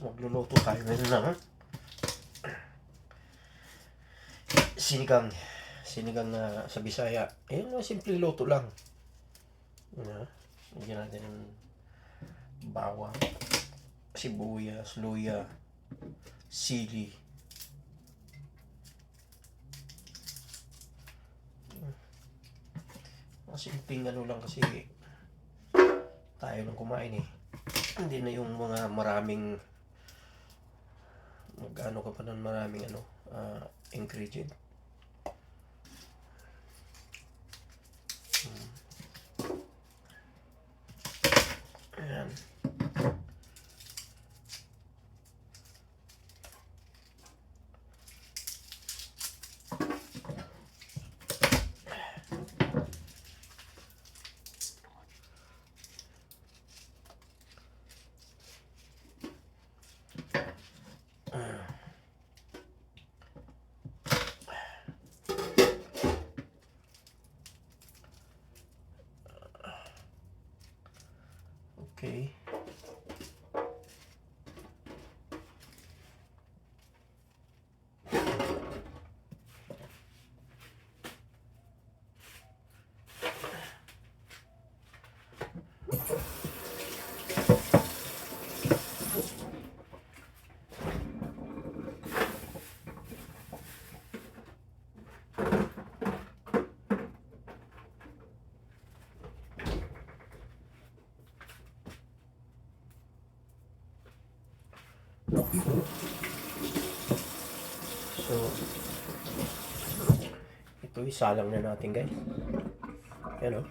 magluluto tayo ngayon ng sinigang. Sinigang na sa Bisaya. Ayun na, simpleng luto lang. Na, Lagyan natin ng bawang, sibuyas, luya, sili. Simpleng ano lang kasi tayo lang kumain eh. Hindi na yung mga maraming mag-ano ka pa ng maraming ano ah, ingredient. Hmm. Ayan. Okay. So, ito isalang na natin guys. Yan o.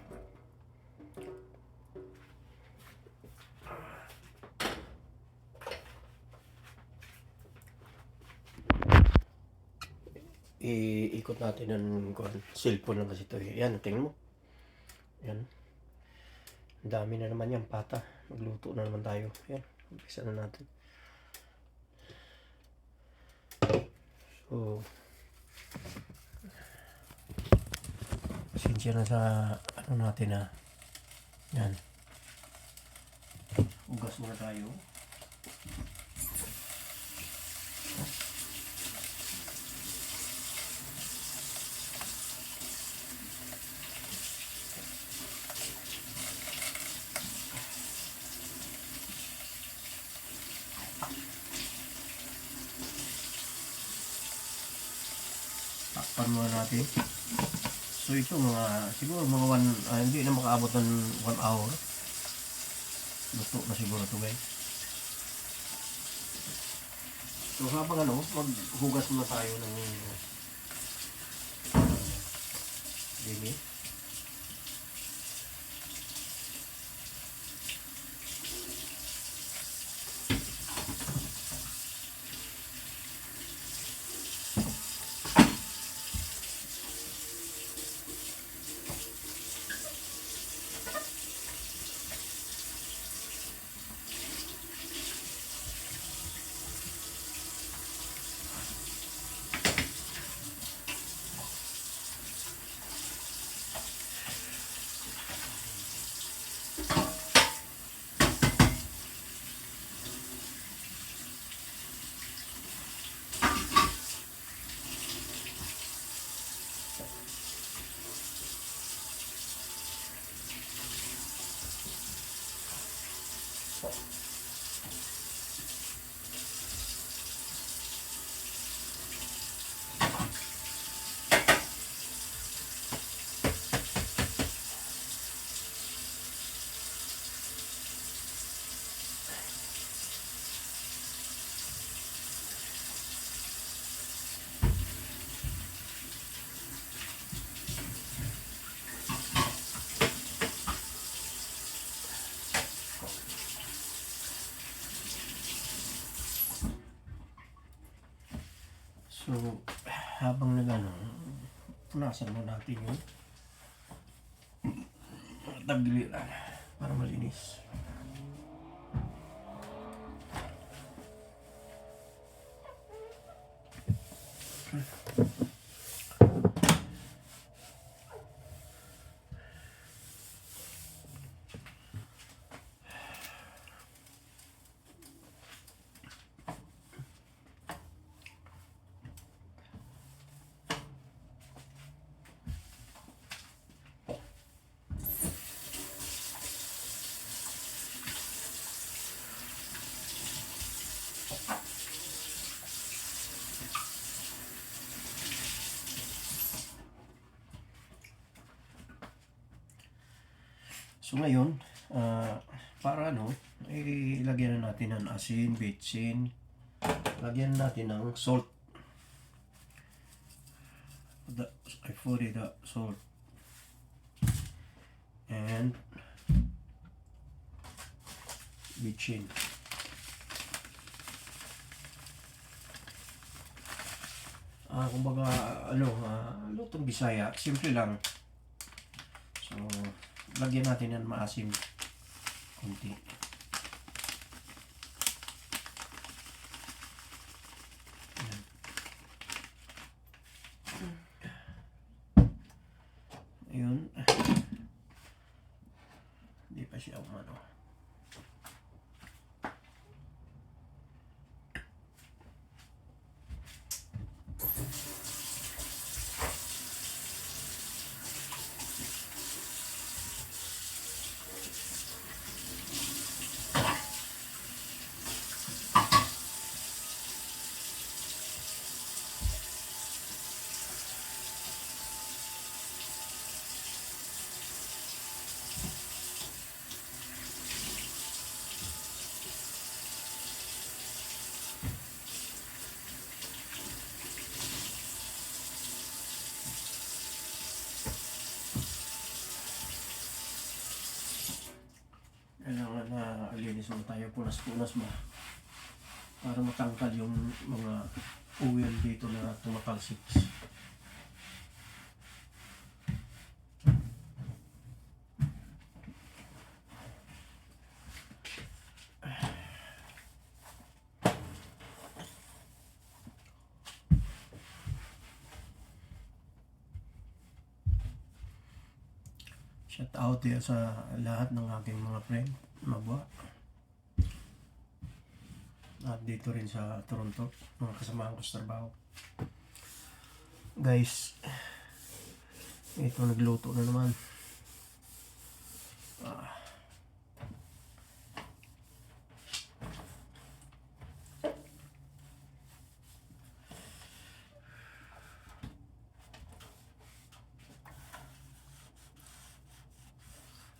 Iikot natin ng kuwan. cellphone lang kasi ito. Yan, tingnan mo. Yan. Ang dami na naman yan, pata. Magluto na naman tayo. Yan, umpisa na natin. So, pasensya na sa ano natin na yan. Ugas muna tayo. Takpan muna natin. So ito mga, siguro mga one, ah, hindi na makaabot ng one hour. Luto na siguro ito guys. So habang ano, maghugas muna tayo ng dini. So, habang nagano, punasan mo natin yung tagliran para malinis. So ngayon, ah, para ano, ilagyan na natin ng asin, bitsin, lagyan natin ng salt. The, I put it the salt. And bitsin. Ah, kumbaga, ano, ah, lutong Bisaya, simple lang. So, lagyan natin ng maasim konti. Ayan. Ayun. Hindi pa siya umano. Kailangan na mo punas-punas ba para matangkad yung mga oil dito na tumatalsik. Shout out sa lahat ng aking mga friend, mabwa. At dito rin sa Toronto, mga kasamahan ko sa trabaho. Guys, ito nagluto na naman. Ah.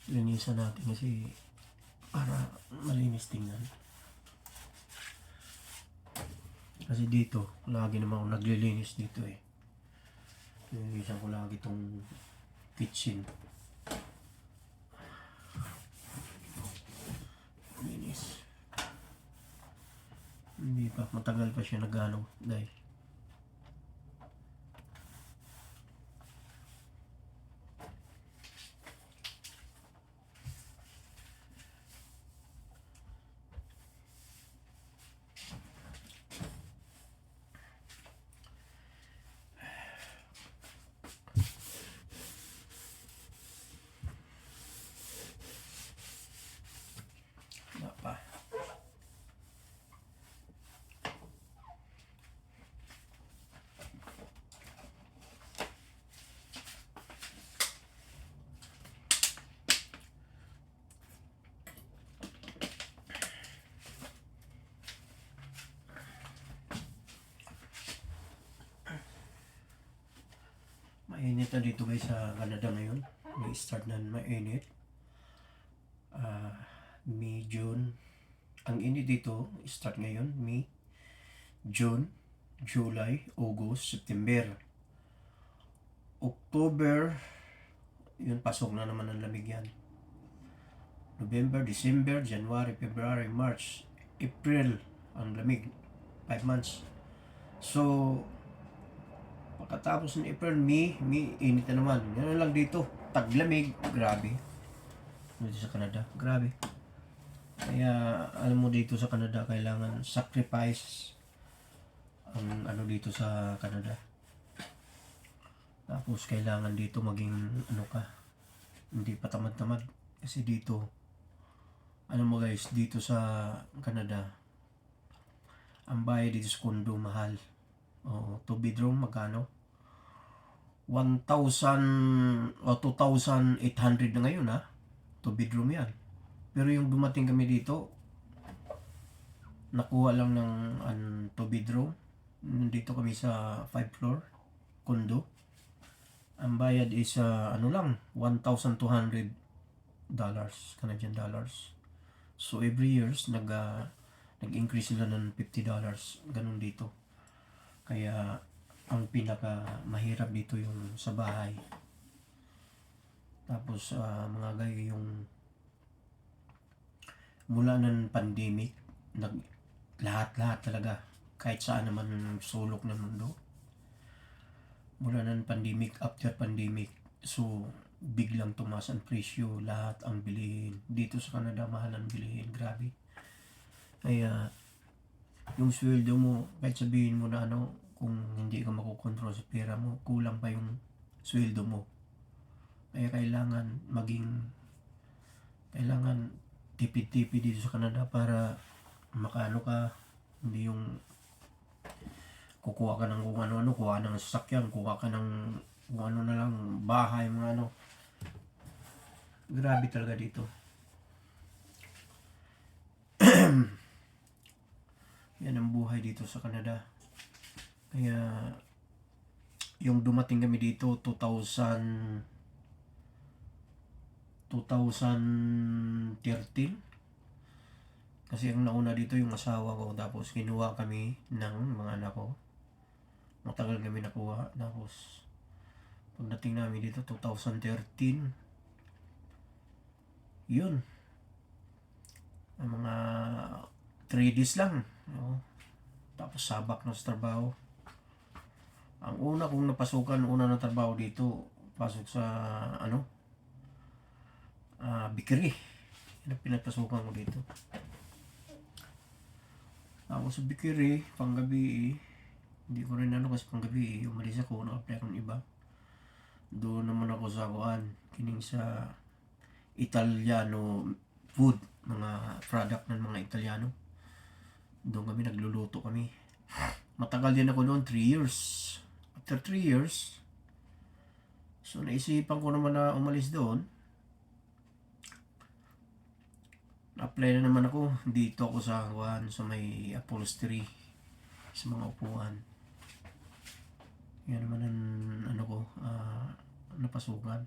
Linisan natin kasi para malinis tingnan. Kasi dito, lagi naman ako naglilinis dito eh. Linisan ko lagi itong kitchen. Linis. Hindi pa, matagal pa siya nagano dahil. Wala pa. Mainit na dito guys sa Canada ngayon. May start na mainit. Ah, May, June. Ang init dito, start ngayon, May, June, July, August, September. October, yun, pasok na naman ang lamig yan. November, December, January, February, March, April, ang lamig. Five months. So, pagkatapos ng April, May, May, init na naman. Yan lang dito. Taglamig, grabe. Dito sa Canada, grabe. Kaya, alam mo dito sa Canada, kailangan sacrifice ang ano dito sa Canada. Tapos, kailangan dito maging, ano ka, hindi pa tamad-tamad. Kasi dito, ano mo guys, dito sa Canada, ang bayad dito sa condo, mahal. Oo, two bedroom, magkano? 1,000 o 2,800 na ngayon ha. Two bedroom yan. Pero yung dumating kami dito, nakuha lang ng an, two bedroom. Dito kami sa 5 floor, condo. Ang bayad is ah, ano lang, 1,200 dollars, Canadian dollars. So every years nag ah, nag-increase sila ng 50 dollars, ganun dito. Kaya ang pinaka mahirap dito yung sa bahay. Tapos ah, mga gay yung mula ng pandemic, nag lahat-lahat talaga kahit saan naman sulok ng mundo. Mula ng pandemic, after pandemic, so biglang tumaas ang presyo, lahat ang bilihin. Dito sa Canada, mahal ang bilihin. Grabe. Kaya, yung sweldo mo, kahit sabihin mo na ano, kung hindi ka makokontrol sa pera mo, kulang pa yung sweldo mo. Kaya kailangan maging, kailangan tipid-tipid dito sa Canada para makaano ka, hindi yung kukuha ka ng kung ano-ano, kuha ng sasakyan, kuha ka ng kung ano na lang, bahay, mga ano. Grabe talaga dito. Yan ang buhay dito sa Canada. Kaya, yung dumating kami dito, 2000, 2013. Kasi ang nauna dito yung asawa ko, tapos kinuha kami ng mga anak ko. Matagal kami nakuha, tapos pagdating namin dito, 2013, yun. Ang mga 3 days lang. No? Tapos sabak na sa trabaho. Ang una kong napasukan, una na trabaho dito, pasok sa, ano, ah Bikiri. Yan ang pinagpasukan ko dito. Tapos sa Bikiri, panggabi, hindi ko rin ano kasi panggabi, umalis ako, na-apply akong iba. Doon naman ako sa kuan, kining sa Italiano food, mga product ng mga Italiano. Doon kami nagluluto kami. Matagal din ako noon, 3 years. After 3 years, so naisipan ko naman na umalis doon. apply na naman ako dito ako sa kuan sa may upholstery sa mga upuan. Yan naman ang ano ko, ah, napasukan.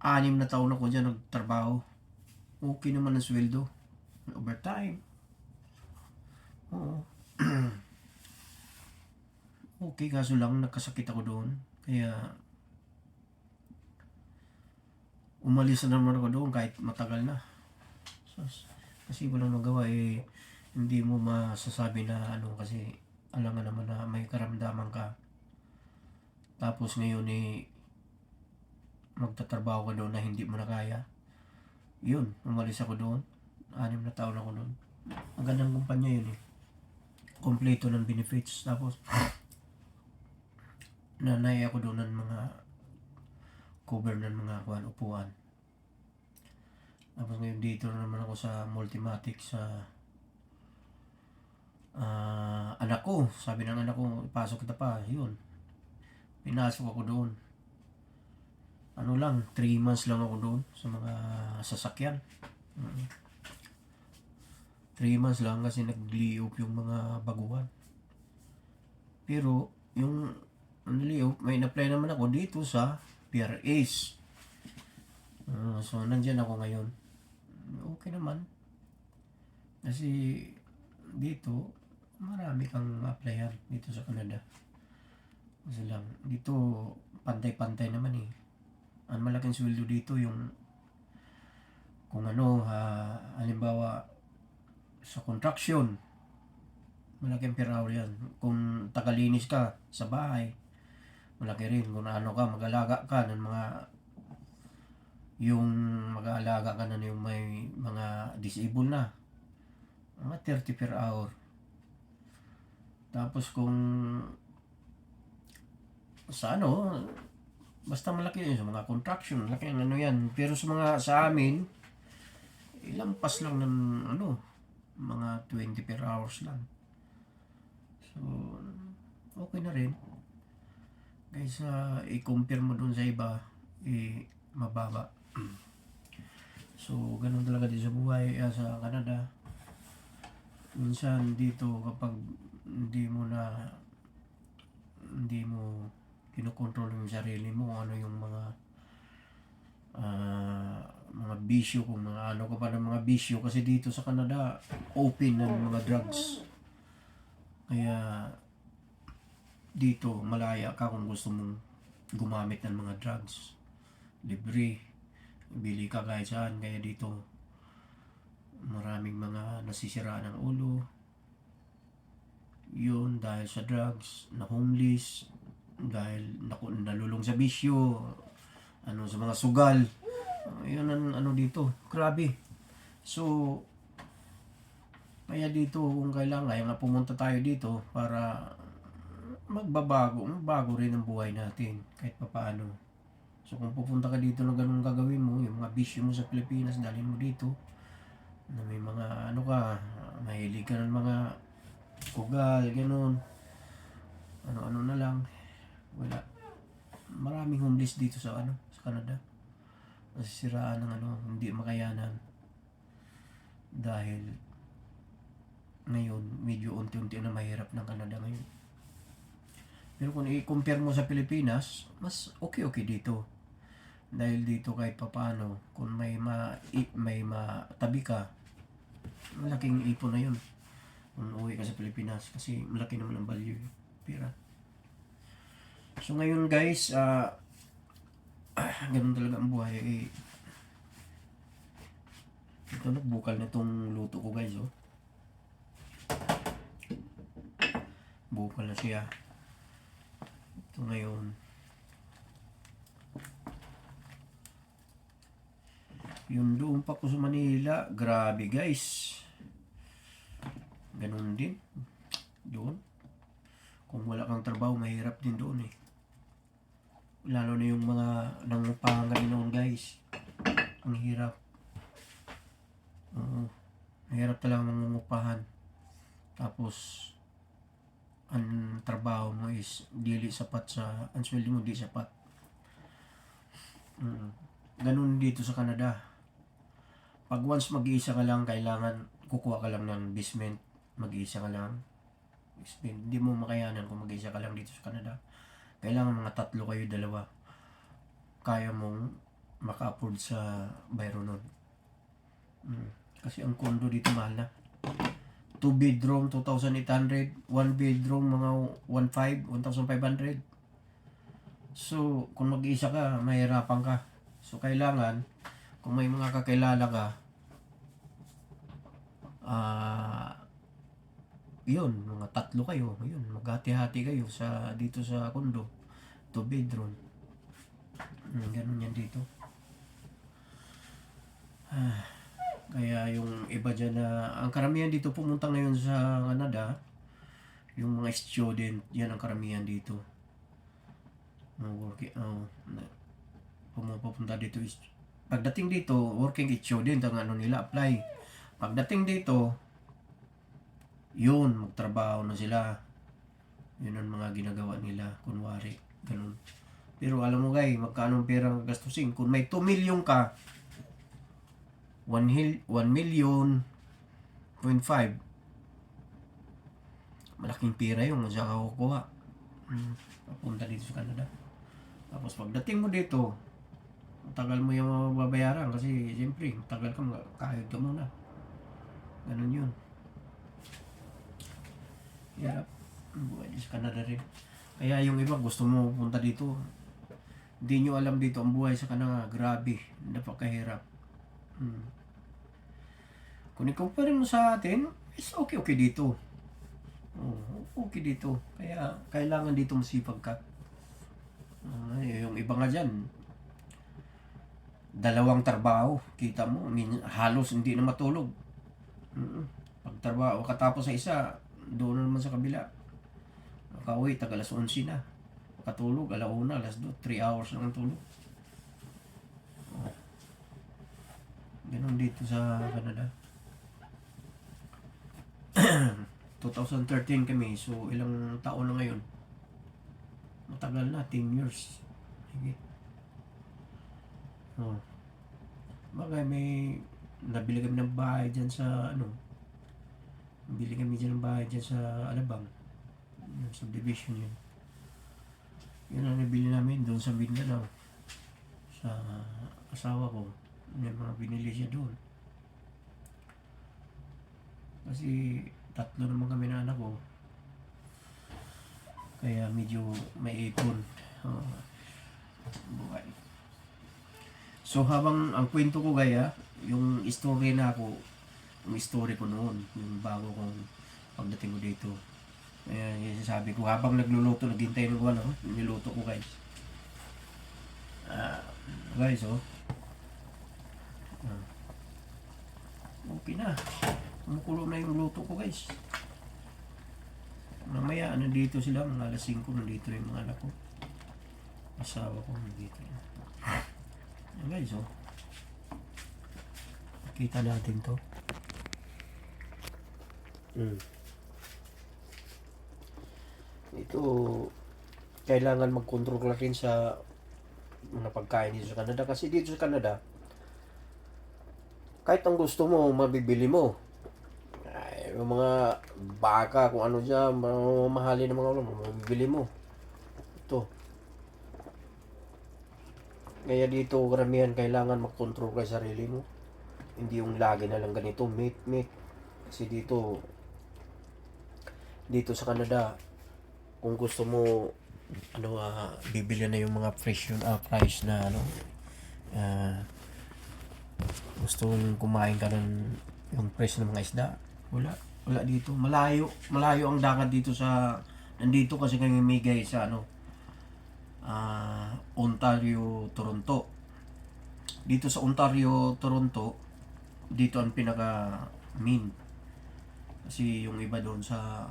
Anim na taon ako dyan nagtrabaho. Okay naman ang sweldo. Overtime. Oo. okay, kaso lang nagkasakit ako doon. Kaya umalis na naman ako doon kahit matagal na. Sus, kasi walang magawa eh, hindi mo masasabi na ano kasi alam nga naman na may karamdaman ka. Tapos ngayon eh, magtatrabaho ka doon na hindi mo na kaya. Yun, umalis ako doon. Anim na taon ako doon. Ang gandang kumpanya yun eh. Kompleto ng benefits. Tapos, nanay ako doon ng mga cover ng mga kuhan, upuan. Tapos ngayon dito na naman ako sa Multimatic sa ah, anak ko. Sabi ng anak ko, ipasok kita pa. Yun. Pinasok ako doon. Ano lang, 3 months lang ako doon sa mga sasakyan. 3 months lang kasi nag-layoff yung mga baguhan. Pero, yung layoff, may na-apply naman ako dito sa PRAs. Ah, so, nandyan ako ngayon okay naman. Kasi dito, marami kang ma-applyan dito sa Canada. Kasi lang, dito pantay-pantay naman eh. Ang malaking sweldo dito yung kung ano, ha, halimbawa sa construction, malaking hour yan. Kung tagalinis ka sa bahay, malaki rin. Kung ano ka, mag-alaga ka ng mga yung mag-aalaga ka na yung may mga disabled na mga 30 per hour tapos kung sa ano basta malaki yun sa mga contraction laki ang ano yan pero sa mga sa amin ilang pas lang ng ano mga 20 per hours lang. So okay na rin. Kaysa i-compare mo dun sa iba eh mababa. So, ganun talaga din sa buhay uh, sa Canada. Minsan dito kapag hindi mo na hindi mo kinokontrol yung sarili mo ano yung mga uh, bisyo, kung mga ano ka pa ng mga bisyo. Kasi dito sa Canada, open na ng mga drugs. Kaya, dito, malaya ka kung gusto mong gumamit ng mga drugs. Libre. Bili ka kahit saan. Kaya dito, maraming mga nasisira ng ulo. Yun, dahil sa drugs, na homeless, dahil naku, nalulong sa bisyo, ano sa mga sugal. Yun ang ano dito. Grabe. So, kaya dito kung kailangan, kaya nga pumunta tayo dito para magbabago, magbago rin ang buhay natin kahit papaano. So kung pupunta ka dito na ganun gagawin mo, yung mga bisyo mo sa Pilipinas, dalhin mo dito. Na may mga ano ka, mahilig ka ng mga kugal, ganun. Ano-ano na lang. Wala. Maraming homeless dito sa ano, sa Canada. Nasisiraan ng ano, hindi makayanan. Dahil ngayon, medyo unti-unti na mahirap ng Canada ngayon. Pero kung i-compare mo sa Pilipinas, mas okay-okay dito. Dahil dito kahit papaano, kung may ma may matabi ka, malaking ipon na yun. Kung uwi ka sa Pilipinas, kasi malaki naman ang value, eh, pera. So ngayon guys, ah ganun talaga ang buhay. Eh, ito nagbukal na tong luto ko guys, oh. Bukal na siya. Ito ngayon. Yung doon pa ko sa Manila, grabe guys. Ganun din. Doon. Kung wala kang trabaho, mahirap din doon eh. Lalo na yung mga nangupahan noon guys. Ang hirap. Oo. Mahirap talaga mangungupahan. Tapos, ang trabaho mo is dili sapat sa ang sweldo mo di sapat. Mm. Ganun dito sa Canada. Pag once mag-iisa ka lang, kailangan kukuha ka lang ng basement. Mag-iisa ka lang. Hindi mo makayanan kung mag-iisa ka lang dito sa Canada. Kailangan mga tatlo kayo, dalawa. Kaya mong maka-afford sa bayro nun. Mm. Kasi ang condo dito mahal na. 2 bedroom 2,800, 1 bedroom mga 1,500, 1,500. So, kung mag-isa ka, mahirapan ka. So, kailangan, kung may mga kakilala ka, ah, yun, mga tatlo kayo, yun, maghati-hati kayo sa, dito sa condo, 2 bedroom. Hmm, ganun yan dito. Ah. Kaya yung iba dyan na, ang karamihan dito pumunta ngayon sa Canada, yung mga student, yan ang karamihan dito. Mga working, oh, na, pumupunta dito pagdating dito, working student ang ano nila, apply. Pagdating dito, yun, magtrabaho na sila. Yun ang mga ginagawa nila, kunwari, ganun. Pero alam mo guys, magkano ang perang gastusin? Kung may 2 million ka, 1 hil 1 million 0.5 malaking pera yung sa kukuha hmm. papunta dito sa Canada tapos pagdating mo dito tagal mo yung mababayaran kasi siyempre tagal ka kahit ka muna ganun yun hirap buhay sa Canada rin kaya yung iba gusto mo punta dito hindi nyo alam dito ang buhay sa Canada grabe napakahirap Hmm. Kung ikumpare mo sa atin, is okay okay dito. Oh, okay dito. Kaya kailangan dito masipag ka. Uh, yung iba nga dyan, dalawang trabaho, kita mo, halos hindi na matulog. Mm-mm. Pag trabaho, katapos sa isa, doon na naman sa kabila. Nakauwi, taga alas 11 na. Katulog, alauna, alas 2, 3 hours lang ang tulog. Ganun dito sa Canada. 2013 kami, so ilang taon na ngayon. Matagal na, 10 years. Sige. Oh. Bagay may nabili kami ng bahay dyan sa ano. Nabili kami dyan ng bahay dyan sa Alabang. Yung subdivision yun. Yun ang nabili namin doon sa Mindanao. Sa asawa ko. May mga binili siya doon. Kasi tatlo naman kami na anak ko. Kaya medyo may ipon. Oh, buhay. So habang ang kwento ko gaya, yung story na ako, yung story ko noon, yung bago kong pagdating ko dito. Kaya yung sabi ko, habang nagluluto, naghintay ng ano, niluto ko guys. Ah, guys, oh. Ah. Okay na. Kumukulo na yung luto ko guys. Mamaya, nandito sila, mga alas 5, nandito yung mga anak ko. Asawa ko, nandito. Yan guys, oh. Kita natin to. Mm. Ito, kailangan mag-control ka rin sa mga pagkain dito sa Canada. Kasi dito sa Canada, kahit ang gusto mo, mabibili mo. Ay, yung mga baka, kung ano dyan, mga mahalin ng mga ulo, mabibili mo. Ito. Kaya dito, karamihan kailangan mag-control ka sa sarili mo. Hindi yung lagi na lang ganito, meat, meat. Kasi dito, dito sa Canada, kung gusto mo, ano, ah, bibili na yung mga fresh yun, ah, price na, ano, ah, gusto mong kumain ka ng yung fresh ng mga isda, wala. Wala dito. Malayo. Malayo ang dagat dito sa... Nandito kasi kami migay sa ano... ah Ontario, Toronto. Dito sa Ontario, Toronto, dito ang pinaka mean. Kasi yung iba doon sa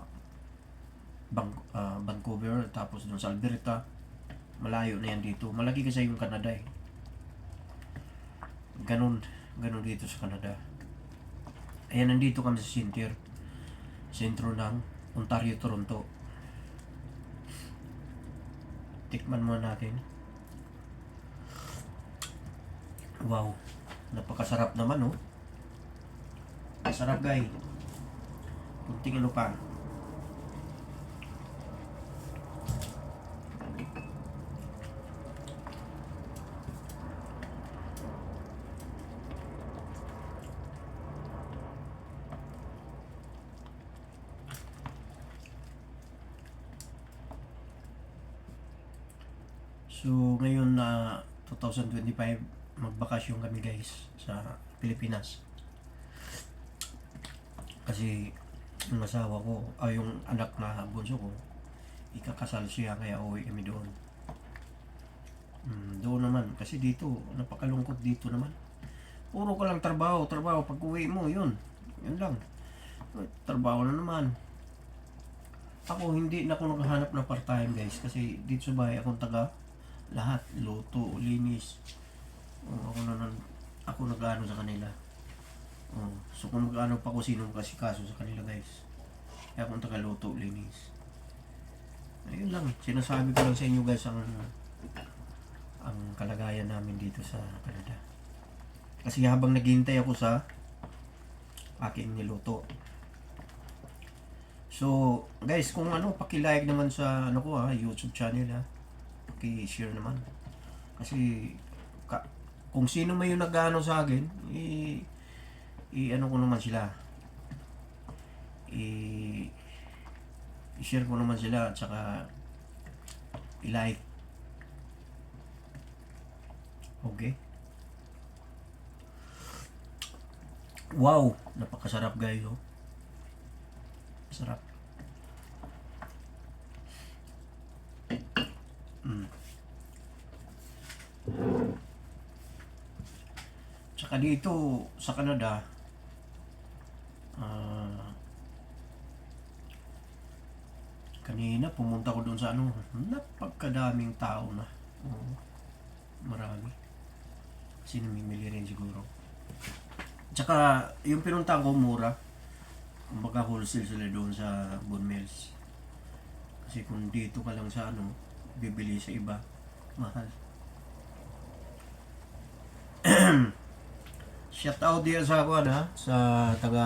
Bang- ah, Vancouver, tapos doon sa Alberta, malayo na yan dito. Malaki kasi yung Canada eh. Ganun, ganun dito sa Canada. Ayan, nandito kami sa center. Sentro ng Ontario, Toronto. Tikman muna natin. Wow. Napakasarap naman, oh. Masarap, guys. Kunting ano. So, ngayon na 2025, magbakasyon kami guys sa Pilipinas. Kasi yung asawa ko, ay yung anak na bunso ko, ikakasal siya kaya uwi kami doon. Mm, doon naman, kasi dito, napakalungkot dito naman. Puro ka lang trabaho, trabaho, pag uwi mo, yun. Yun lang. Trabaho na naman. Ako, hindi na ako naghahanap ng part-time guys, kasi dito sa bahay akong taga lahat, luto, linis. Oh, ako na ako nag-ano sa kanila. Oh, so kung mag-ano pa ko sino kasi kaso sa kanila guys. Kaya akong taga-luto, linis. Ayun lang, sinasabi ko lang sa inyo guys ang ang kalagayan namin dito sa Canada. Kasi habang naghihintay ako sa aking niluto. So, guys, kung ano, paki-like naman sa ano ko ha, YouTube channel ha paki-share naman. Kasi ka, kung sino may yung nag-ano sa akin, i, i ano ko naman sila. I, i-share ko naman sila at saka i-like. Okay? Wow! Napakasarap guys, oh. Sarap. Tsaka dito sa Canada, ah, kanina pumunta ko doon sa ano, napagkadaming tao na. Oo, marami. Kasi namimili rin siguro. Tsaka yung pinuntahan ko mura. Kumbaga wholesale sila doon sa Bon Mills. Kasi kung dito ka lang sa ano, bibili sa iba, mahal. Shout out din sa ako na sa taga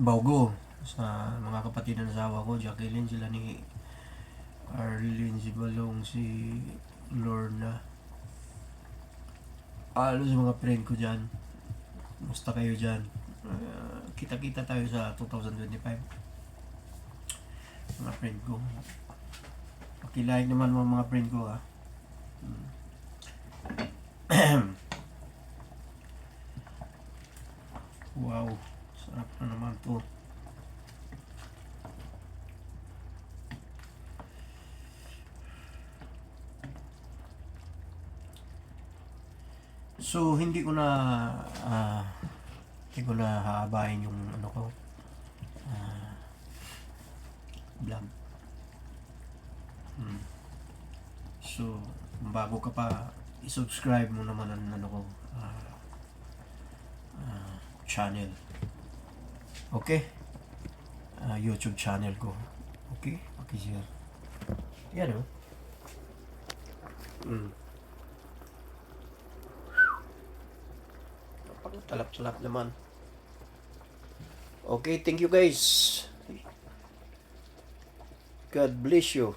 Baugo sa mga kapatid ng asawa ko, Jacqueline, sila ni Arlene, si Balong, si Lorna. Halos mga friend ko dyan. Musta kayo dyan? Ah, kita-kita tayo sa 2025. Mga friend ko. Pakilike naman mga mga friend ko ah. Hmm. wow, sarap na naman to. So, hindi ko na ah, hindi ko na haabahin yung ano ko ah, vlog. Hmm. So, bago ka pa, i-subscribe mo naman ang ano ko ah, ah, channel. Okay? Ah, YouTube channel ko. Okay? Okay, siya. Yan oh. Mm. Talap-talap naman. Okay, thank you guys. God bless you.